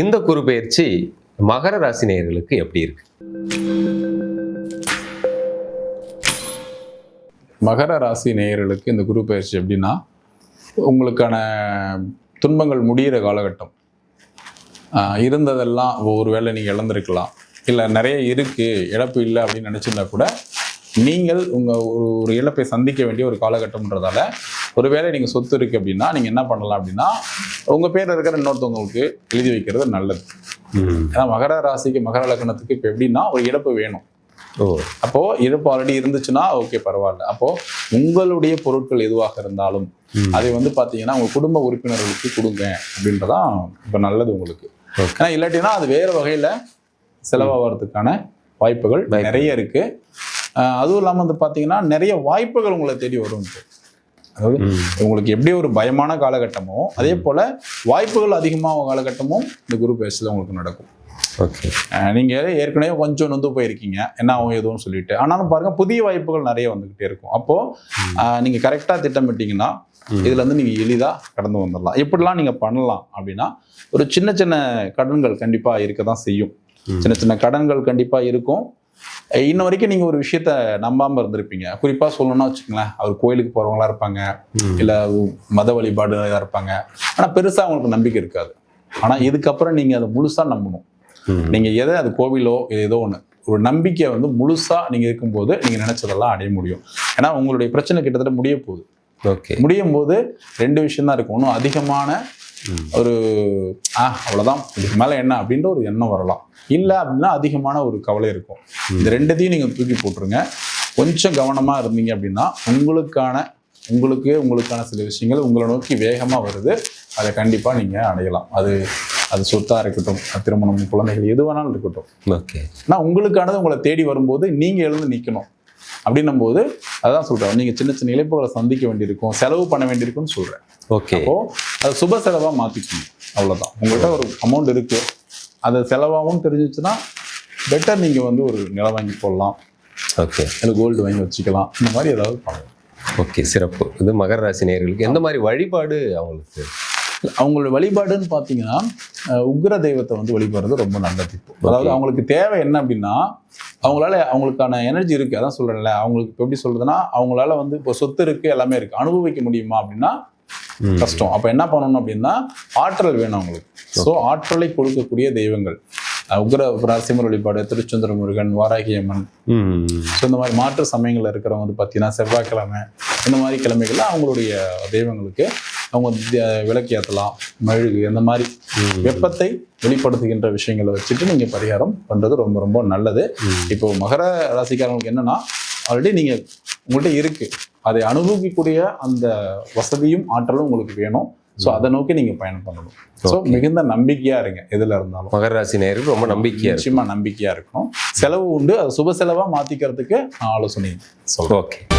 இந்த குரு பயிற்சி மகர ராசி நேயர்களுக்கு எப்படி இருக்கு? மகர ராசி நேயர்களுக்கு இந்த குரு பயிற்சி எப்படின்னா உங்களுக்கான துன்பங்கள் முடிகிற காலகட்டம். இருந்ததெல்லாம் இருந்ததெல்லாம் ஒருவேளை நீங்கள் இழந்திருக்கலாம். இல்லை நிறைய இருக்குது இழப்பு இல்லை அப்படின்னு நினச்சிருந்தா கூட நீங்கள் உங்கள் ஒரு ஒரு இழப்பை சந்திக்க வேண்டிய ஒரு காலகட்டம்ன்றதால ஒருவேளை நீங்கள் சொத்து இருக்குது அப்படின்னா நீங்கள் என்ன பண்ணலாம் அப்படின்னா உங்கள் பேரில் இருக்கிற இன்னொருத்தவங்களுக்கு எழுதி வைக்கிறது நல்லது ஏன்னா மகர ராசிக்கு மகர லக்னத்துக்கு இப்போ எப்படின்னா ஒரு இழப்பு வேணும் ஓ அப்போ இழப்பு ஆல்ரெடி இருந்துச்சுன்னா ஓகே பரவாயில்ல அப்போ உங்களுடைய பொருட்கள் எதுவாக இருந்தாலும். அதை வந்து பாத்தீங்கன்னா உங்க குடும்ப உறுப்பினர்களுக்கு கொடுங்க அப்படின்றதான் இப்ப நல்லது உங்களுக்கு. ஏன்னா இல்லாட்டினா அது வேற வகையில செலவாகிறதுக்கான வாய்ப்புகள் வாய்ப்பு. நிறைய இருக்கு ஆஹ் அதுவும் இல்லாம வந்து பாத்தீங்கன்னா நிறைய வாய்ப்புகள் உங்களை தேடி வரும். அதாவது. உங்களுக்கு எப்படி ஒரு பயமான காலகட்டமோ அதே போல வாய்ப்புகள் அதிகமாக காலகட்டமும் இந்த குரு பேசுல உங்களுக்கு நடக்கும். ஓகே. அஹ் நீங்க ஏற்கனவே கொஞ்சம் நொந்து போயிருக்கீங்க. என்ன ஆகும் எதுவும் சொல்லிட்டு. ஆனாலும் பாருங்க புதிய வாய்ப்புகள் நிறைய வந்துகிட்டே இருக்கும். அப்போ அஹ் நீங்க கரெக்டா திட்டமிட்டீங்கன்னா. இதுல இருந்து நீங்க எளிதா கடந்து வந்துடலாம் எப்படிலாம் நீங்க பண்ணலாம் அப்படின்னா ஒரு சின்ன சின்ன கடன்கள் கண்டிப்பா இருக்க தான் செய்யும். சின்ன சின்ன கடன்கள் கண்டிப்பா இருக்கும். இன்ன வரைக்கும் நீங்க ஒரு விஷயத்த நம்பாம இருந்திருப்பீங்க. குறிப்பா சொல்லணும்னா வச்சுக்கோங்களேன் அவர் கோயிலுக்கு போறவங்களா இருப்பாங்க. இல்ல மத வழிபாடு இருப்பாங்க. ஆனா பெருசா அவங்களுக்கு நம்பிக்கை இருக்காது. ஆனா இதுக்கப்புறம் நீங்க அதை முழுசா நம்பணும். ம். நீங்க எதை அது கோவிலோ ஏதோ ஒண்ணு ஒரு நம்பிக்கை வந்து முழுசா நீங்க இருக்கும்போது நீங்க நினைச்சதெல்லாம் அடைய முடியும். ஏன்னா உங்களுடைய பிரச்சனை கிட்டத்தட்ட முடிய போகுது. ஓகே. முடியும் போது ரெண்டு விஷயம் தான் இருக்கும். ஒன்றும் அதிகமான. ஒரு ஆ அவ்வளவுதான். இதுக்கு மேல என்ன? அப்படின்ற ஒரு எண்ணம் வரலாம். இல்ல அப்படின்னா அதிகமான ஒரு கவலை இருக்கும். இந்த ரெண்டுத்தையும் நீங்க தூக்கி போட்டுருங்க. கொஞ்சம் கவனமா இருந்தீங்க அப்படின்னா உங்களுக்கான உங்களுக்கு உங்களுக்கான சில விஷயங்கள் உங்களை நோக்கி வேகமா வருது. அதை கண்டிப்பா நீங்க அடையலாம். அது அது சொத்தா இருக்கட்டும் திருமணம் குழந்தைகள் எது வேணாலும் இருக்கட்டும். ஓகே. ஆனால் உங்களுக்கானது உங்களை தேடி வரும்போது நீங்க எழுந்து நிற்கணும் அப்படின்னும் போது அதான் சொல்றேன். நீங்க சின்ன சின்ன இழப்புகளை சந்திக்க வேண்டியிருக்கும் செலவு பண்ண வேண்டியிருக்கும்னு சொல்றேன். ஓகே. அப்போ அது சுப செலவா மாத்திக்கணும். அவ்வளவுதான். உங்கள்கிட்ட ஒரு அமௌண்ட் இருக்கு. அது செலவாகவும் தெரிஞ்சிச்சுன்னா பெட்டர் நீங்க வந்து ஒரு நிலம் வாங்கி போடலாம். ஓகே. இல்லை கோல்டு வாங்கி வச்சுக்கலாம். இந்த மாதிரி ஏதாவது பண்ணலாம். ஓகே சிறப்பு. இது மகர ராசி நேயர்களுக்கு எந்த மாதிரி வழிபாடு அவங்களுக்கு அவங்களோட வழிபாடுன்னு பார்த்தீங்கன்னா உக்ர தெய்வத்தை வந்து வழிபடுறது ரொம்ப நல்லது இப்போ. அதாவது. அவங்களுக்கு தேவை என்ன அப்படின்னா அவங்களால அவங்களுக்கான எனர்ஜி இருக்கு அதான் சொல்றேன்ல. அவங்களுக்கு இப்போ எப்படி சொல்றதுன்னா அவங்களால வந்து இப்போ சொத்து இருக்கு எல்லாமே இருக்கு. அனுபவிக்க முடியுமா அப்படின்னா. கஷ்டம். அப்போ என்ன பண்ணணும் அப்படின்னா ஆற்றல் வேணும் அவங்களுக்கு. ஸோ ஆற்றலை கொடுக்கக்கூடிய தெய்வங்கள். உக்ர ராசிமர் வழிபாடு திருச்செந்தூர் முருகன் வாராகி அம்மன். ம். ஸோ இந்த மாதிரி மாற்று சமயங்களில் இருக்கிறவங்க வந்து பார்த்தீங்கன்னா செவ்வாய்க்கிழமை இந்த மாதிரி கிழமைகள்ல அவங்களுடைய தெய்வங்களுக்கு அவங்க விளக்கு ஏற்றலாம் மெழுகு இந்த மாதிரி. வெப்பத்தை வெளிப்படுத்துகின்ற விஷயங்களை வச்சுட்டு நீங்கள் பரிகாரம் பண்ணுறது ரொம்ப ரொம்ப நல்லது. இப்போ மகர ராசிக்காரங்களுக்கு என்னன்னா ஆல்ரெடி நீங்கள் உங்கள்கிட்ட இருக்கு. அதை அனுபவிக்கக்கூடிய அந்த வசதியும் ஆற்றலும் உங்களுக்கு வேணும். ஸோ அதை நோக்கி நீங்கள் பயணம் பண்ணணும். ஸோ. மிகுந்த நம்பிக்கையா இருங்க. எதுல இருந்தாலும். மகர ராசி நேயர்கள் ரொம்ப நம்பிக்கையா இருக்கு நிச்சயமா நம்பிக்கையா இருக்கணும். செலவு உண்டு. அது சுப செலவா மாத்திக்கிறதுக்கு நான் ஆலோசனை சொல்றேன். ஓகே.